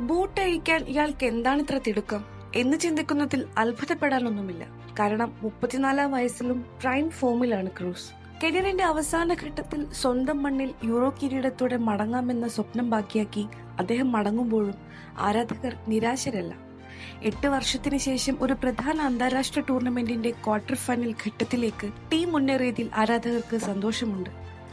Boot അഴിക്കാൻ ഇയാൾക്ക് എന്താണ് ഇത്ര തിടുക്കം? എന്ന് ചിന്തിക്കുന്നതിൽ അത്ഭുതപ്പെടാനൊന്നുമില്ല. കാരണം മുപ്പത്തിനാലാം വയസ്സിലും പ്രൈം ഫോമിലാണ് ക്രൂസ്. കരിയറിന്റെ അവസാന ഘട്ടത്തിൽ സ്വന്തം മണ്ണിൽ യൂറോ കിരീടത്തോടെ മടങ്ങാമെന്ന സ്വപ്നം ബാക്കിയാക്കി അദ്ദേഹം മടങ്ങുമ്പോഴും ആരാധകർ നിരാശരല്ല. എട്ട് വർഷത്തിന് ശേഷം ഒരു പ്രധാന അന്താരാഷ്ട്ര ടൂർണമെന്റിന്റെ ക്വാർട്ടർ ഫൈനൽ ഘട്ടത്തിലേക്ക് ടീം മുന്നേറിയതിൽ ആരാധകർക്ക് സന്തോഷമുണ്ട്.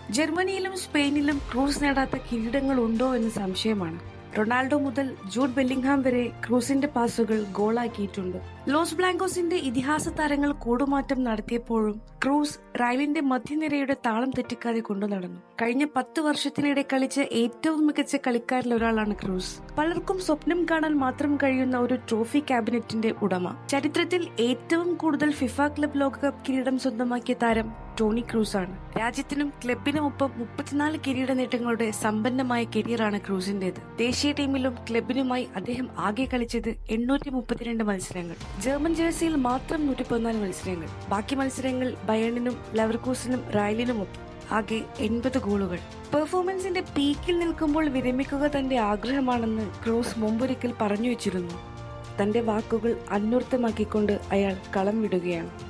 ജർമ്മനിയിലും സ്പെയിനിലും ക്രൂസ് നേടാത്ത കിരീടങ്ങൾ ഉണ്ടോ എന്ന് സംശയമാണ്. റൊണാൾഡോ മുതൽ ജൂഡ് ബെല്ലിംഗ്ഹാം വരെ ക്രൂസിന്റെ പാസുകൾ ഗോളാക്കിയിട്ടുണ്ട്. ലോസ് ബ്ലാങ്കോസിന്റെ ഇതിഹാസ താരങ്ങൾ കൂടുമാറ്റം നടത്തിയപ്പോഴും ക്രൂസ് റയലിന്റെ മധ്യനിരയുടെ താളം തെറ്റിക്കാതെ കൊണ്ടു നടന്നു കഴിഞ്ഞ പത്ത് വർഷത്തിനിടെ കളിച്ച ഏറ്റവും മികച്ച കളിക്കാരിൽ ഒരാളാണ് ക്രൂസ്. പലർക്കും സ്വപ്നം കാണാൻ മാത്രം കഴിയുന്ന ഒരു ട്രോഫി ക്യാബിനറ്റിന്റെ ഉടമ. ചരിത്രത്തിൽ ഏറ്റവും കൂടുതൽ ഫിഫ ക്ലബ് ലോകകപ്പ് കിരീടം സ്വന്തമാക്കിയ താരം ടോണി ക്രൂസാണ്. രാജ്യത്തിനും ക്ലബിനുമൊപ്പം മുപ്പത്തിനാല് കിരീട നേട്ടങ്ങളുടെ സമ്പന്നമായ കരിയറാണ് ക്രൂസിന്റേത്. ദേശീയ ടീമിലും ക്ലബിനുമായി അദ്ദേഹം ആകെ കളിച്ചത് എണ്ണൂറ്റി മുപ്പത്തിരണ്ട് മത്സരങ്ങൾ. ജർമ്മൻ ജേഴ്സിയിൽ മാത്രം നൂറ്റി പതിനാല് മത്സരങ്ങൾ. ബാക്കി മത്സരങ്ങൾ ബയണിനും ലവർക്കൂസിനും റായലിനുമൊപ്പം ആകെ എൺപത് ഗോളുകൾ. പെർഫോമൻസിന്റെ പീക്കിൽ നിൽക്കുമ്പോൾ വിരമിക്കുക തന്റെ ആഗ്രഹമാണെന്ന് ക്രൂസ് മുമ്പൊരിക്കൽ പറഞ്ഞു വെച്ചിരുന്നു. തന്റെ വാക്കുകൾ അന്വർത്ഥമാക്കിക്കൊണ്ട് അയാൾ കളം വിടുകയാണ്.